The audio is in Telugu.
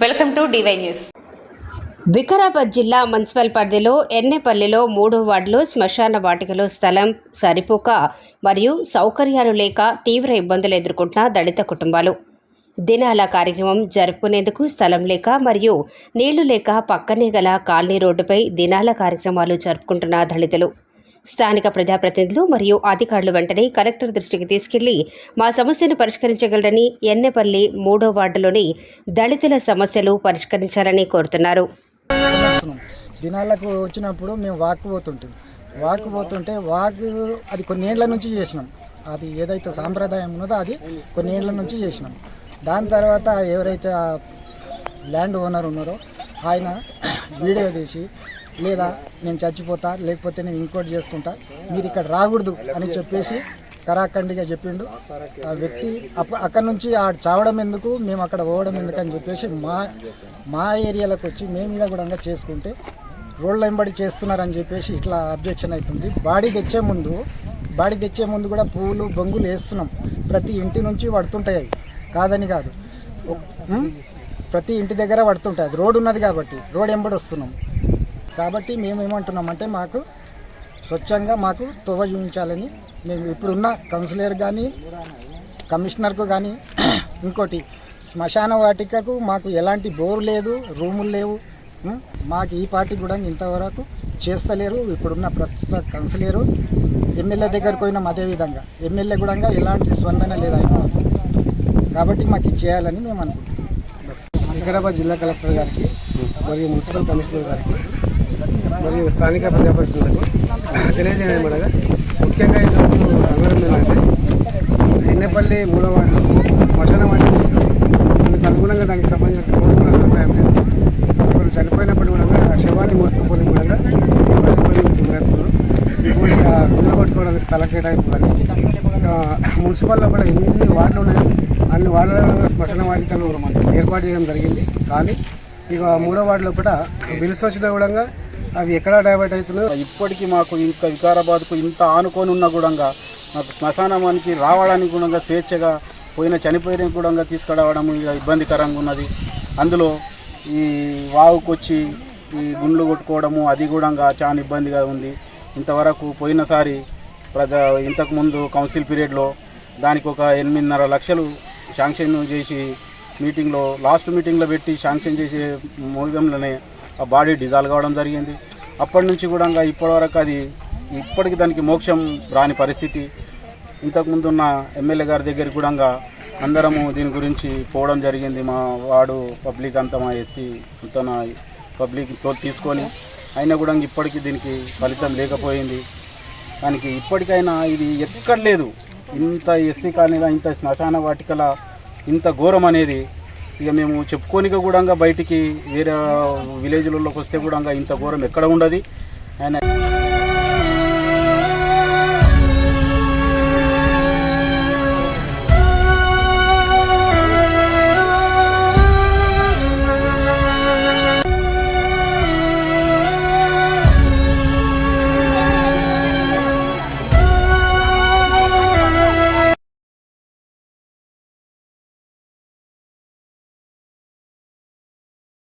Welcome to DY news. Vikarabad జిల్లా మున్సిపల్ పరిధిలో ఎన్నెపల్లిలో మూడో వార్డులు శ్మశాన వాటికలో స్థలం సరిపోక మరియు సౌకర్యాలు లేక తీవ్ర ఇబ్బందులు ఎదుర్కొంటున్న దళిత కుటుంబాలు. దినాల కార్యక్రమం జరుపుకునేందుకు స్థలం లేక మరియు నీళ్ళు లేక పక్కనే గల కాలనీ రోడ్డుపై దినాల కార్యక్రమాలు జరుపుకుంటున్న దళితులు. స్థానిక ప్రజాప్రతినిధులు మరియు అధికారులు వెంటనే కలెక్టర్ దృష్టికి తీసుకెళ్ళి మా సమస్యను పరిష్కరించగలరని ఎన్నెపల్లి మూడో వార్డులోని దళితుల సమస్యలు పరిష్కరించాలని కోరుతున్నారు. దినాలకు వచ్చినప్పుడు మేము వాక్ పోతుంటాం. వాక్ పోతుంటే వాక్ అది కొన్ని ఏళ్ళ నుంచి చేసినాం. అది ఏదైతే సాంప్రదాయం ఉన్నదో అది కొన్ని ఏళ్ళ నుంచి చేసినాం. దాని తర్వాత ఎవరైతే ల్యాండ్ ఓనర్ ఉన్నారో ఆయన వీడియో తీసి లేదా నేను చచ్చిపోతా లేకపోతే నేను ఇంకోటి చేసుకుంటా మీరు ఇక్కడ రాకూడదు అని చెప్పేసి కరాఖండిగా చెప్పిండు. ఆ వ్యక్తి అప్ప అక్కడ నుంచి ఆ చావడం ఎందుకు మేము అక్కడ పోవడం ఎందుకు అని చెప్పేసి మా మా ఏరియాలకు వచ్చి మేము ఇలా కూడా చేసుకుంటే రోడ్ల వెంబడి చేస్తున్నారని చెప్పేసి ఇట్లా అబ్జెక్షన్ అవుతుంది. బాడీ తెచ్చే ముందు బాడీ తెచ్చే ముందు కూడా పూలు బొంగులు వేస్తున్నాం. ప్రతి ఇంటి నుంచి పడుతుంటాయి అవి. కాదని కాదు. ప్రతి ఇంటి దగ్గర పడుతుంటాయి. అది రోడ్ ఉన్నది కాబట్టి రోడ్ వెంబడి వస్తున్నాం. కాబట్టి మేము ఏమంటున్నామంటే మాకు స్వచ్ఛంగా మాకు తోవ చూపించాలని మేము ఇప్పుడున్న కౌన్సిలర్ కానీ కమిషనర్కు కానీ ఇంకోటి శ్మశాన వాటికకు మాకు ఎలాంటి బోరు లేదు రూములు లేవు. మాకు ఈ పార్టీ కూడా ఇంతవరకు చేస్తలేరు. ఇప్పుడున్న ప్రస్తుత కౌన్సిలరు ఎమ్మెల్యే దగ్గరకు పోయినాం అదే విధంగా. ఎమ్మెల్యే కూడా ఎలాంటి స్పందన లేదు ఆయన. కాబట్టి మాకు ఇది చేయాలని మేము అనుకుంటున్నాం. వికారాబాద్ జిల్లా కలెక్టర్ గారికి మరియు మున్సిపల్ కమిషనర్ గారికి మరియు స్థానిక ప్రజాప్రతినిధులకు తెలియజేయమనగా ముఖ్యంగా ఈరోజు సందర్భం ఏంటంటే ఎన్నెపల్లి మూడవ వార్డు శ్మశాన వాటి దానికి అనుగుణంగా దానికి సంబంధించిన రోడ్డు కూడా సదుపాయం లేదు. ఇప్పుడు చనిపోయినప్పుడు కూడా ఆ శవాన్ని మోసుకుపోయి కూడా ఇబ్బంది గుండె పట్టుకోవడానికి స్థల కేటాయింపు కానీ ఆ, మున్సిపల్లో కూడా ఎన్ని వార్డులు ఉన్నాయో అన్ని వార్డులలో శ్మశాన వాటికలు ఏర్పాటు చేయడం జరిగింది. కానీ ఇక మూడో వార్డులో కూడా బిల్స్ వచ్చిన కూడా అవి ఎక్కడ డైవర్ట్ అవుతున్నాయో? ఇప్పటికీ మాకు ఇంత వికారాబాద్కు ఇంత ఆనుకొని ఉన్న కూడా మాకు శ్మశానానికి రావడానికి కూడా స్వేచ్ఛగా పోయిన చనిపోయిన కూడా తీసుకురావడం ఇక ఇబ్బందికరంగా ఉన్నది. అందులో ఈ వావుకొచ్చి ఈ గుండ్లు కొట్టుకోవడము అది కూడా చాలా ఇబ్బందిగా ఉంది. ఇంతవరకు పోయినసారి ప్రజా ఇంతకుముందు కౌన్సిల్ పీరియడ్లో దానికి ఒక ఎనిమిదిన్నర లక్షలు శాంక్షన్ చేసి మీటింగ్లో లాస్ట్ మీటింగ్లో పెట్టి శాంక్షన్ చేసే మూలంలోనే ఆ బాడీ డిజాల్వ్ కావడం జరిగింది. అప్పటి నుంచి కూడా ఇంకా ఇప్పటివరకు అది ఇప్పటికి దానికి మోక్షం రాని పరిస్థితి. ఇంతకుముందు ఉన్న ఎమ్మెల్యే గారి దగ్గర కూడా అందరము దీని గురించి పోవడం జరిగింది. మా వాడు పబ్లిక్ అంతా మా ఎస్సీ అంతా పబ్లిక్తో తీసుకొని అయినా కూడా ఇప్పటికీ దీనికి ఫలితం లేకపోయింది. దానికి ఇప్పటికైనా ఇది ఎక్కడ లేదు ఇంత ఎస్సీ కాలనీలో ఇంత శ్మశాన వాటికల ఇంత ఘోరం అనేది ఇక మేము చెప్పుకోనిక కూడా బయటికి వేరే విలేజ్లలోకి వస్తే కూడా ఇంత ఘోరం ఎక్కడ ఉండదు.